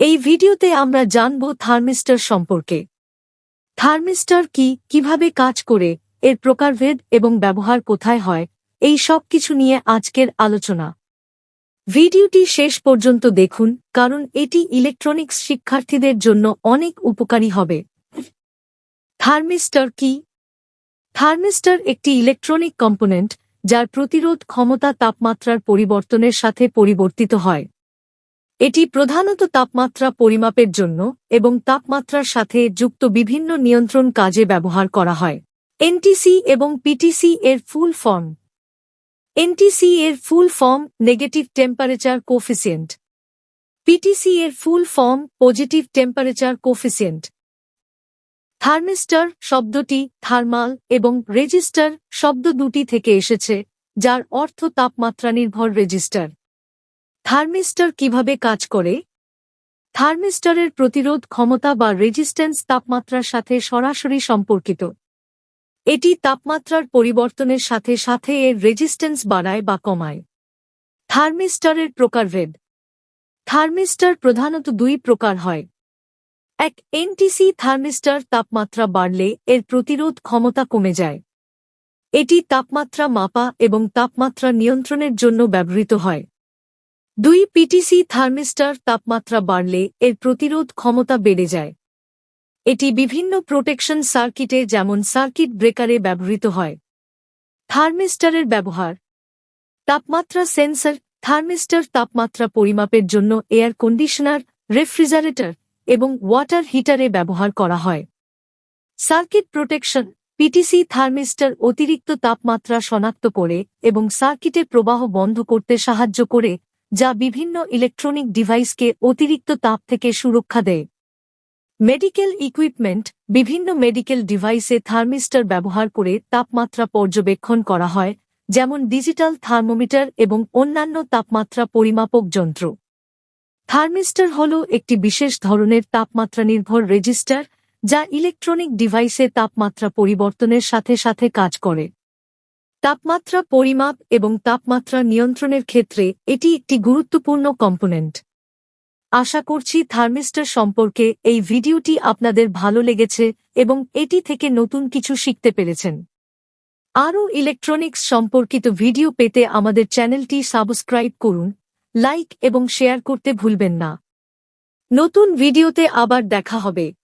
এই ভিডিওতে আমরা জানব থার্মিস্টার সম্পর্কে। থার্মিস্টার কি, কীভাবে কাজ করে, এর প্রকারভেদ এবং ব্যবহার কোথায় হয়, এই সব কিছু নিয়ে আজকের আলোচনা। ভিডিওটি শেষ পর্যন্ত দেখুন, কারণ এটি ইলেকট্রনিক্স শিক্ষার্থীদের জন্য অনেক উপকারী হবে। থার্মিস্টার কি? থার্মিস্টার একটি ইলেকট্রনিক কম্পোনেন্ট, যার প্রতিরোধ ক্ষমতা তাপমাত্রার পরিবর্তনের সাথে পরিবর্তিত হয়। এটি প্রধানত তাপমাত্রা পরিমাপের জন্য এবং তাপমাত্রার সাথে যুক্ত বিভিন্ন নিয়ন্ত্রণ কাজে ব্যবহার করা হয়। এনটিসি এবং পিটিসি এর ফুল ফর্ম। এনটিসি এর full form negative temperature coefficient. PTC এর full form positive temperature coefficient. Thermistor শব্দটি থার্মাল এবং রেজিস্টার শব্দ দুটি থেকে এসেছে, যার অর্থ তাপমাত্রা নির্ভর রেজিস্টার। থার্মিস্টার কীভাবে কাজ করে? থার্মিস্টারের প্রতিরোধ ক্ষমতা বা রেজিস্ট্যান্স তাপমাত্রার সাথে সরাসরি সম্পর্কিত। এটি তাপমাত্রার পরিবর্তনের সাথে সাথে এর রেজিস্ট্যান্স বাড়ায় বা কমায়। থার্মিস্টারের প্রকারভেদ। থার্মিস্টার প্রধানত দুই প্রকার হয়। এক, এনটিসি থার্মিস্টার তাপমাত্রা বাড়লে এর প্রতিরোধ ক্ষমতা কমে যায়। এটি তাপমাত্রা মাপা এবং তাপমাত্রা নিয়ন্ত্রণের জন্য ব্যবহৃত হয়। দুই পিটিসি থার্মিস্টার তাপমাত্রা বাড়লে এর প্রতিরোধ ক্ষমতা বেড়ে যায়। এটি বিভিন্ন প্রোটেকশন সার্কিটে যেমন সার্কিট ব্রেকারে ব্যবহৃত হয়। থার্মিস্টারের ব্যবহার। তাপমাত্রা সেন্সর থার্মিস্টার তাপমাত্রা পরিমাপের জন্য এয়ার কন্ডিশনার, রেফ্রিজারেটর এবং ওয়াটার হিটারে ব্যবহার করা হয়। সার্কিট প্রোটেকশন পিটিসি থার্মিস্টার অতিরিক্ত তাপমাত্রা শনাক্ত করে এবং সার্কিটের প্রবাহ বন্ধ করতে সাহায্য করে যা বিভিন্ন ইলেকট্রনিক ডিভাইসকে অতিরিক্ত তাপ থেকে সুরক্ষা দেয়। মেডিকেল ইকুইপমেন্ট বিভিন্ন মেডিকেল ডিভাইসে থার্মিস্টার ব্যবহার করে তাপমাত্রা পর্যবেক্ষণ করা হয়, যেমন ডিজিটাল থার্মোমিটার এবং অন্যান্য তাপমাত্রা পরিমাপক যন্ত্র। থার্মিস্টার হল একটি বিশেষ ধরনের তাপমাত্রা নির্ভর রেজিস্টার যা ইলেকট্রনিক ডিভাইসে তাপমাত্রা পরিবর্তনের সাথে সাথে কাজ করে। তাপমাত্রা পরিমাপ এবং তাপমাত্রা নিয়ন্ত্রণের ক্ষেত্রে এটি একটি গুরুত্বপূর্ণ কম্পোনেন্ট। আশা করছি থার্মিস্টার সম্পর্কে এই ভিডিওটি আপনাদের ভালো লেগেছে এবং এটি থেকে নতুন কিছু শিখতে পেরেছেন। আরও ইলেকট্রনিক্স সম্পর্কিত ভিডিও পেতে আমাদের চ্যানেলটি সাবস্ক্রাইব করুন, লাইক এবং শেয়ার করতে ভুলবেন না। নতুন ভিডিওতে আবার দেখা হবে।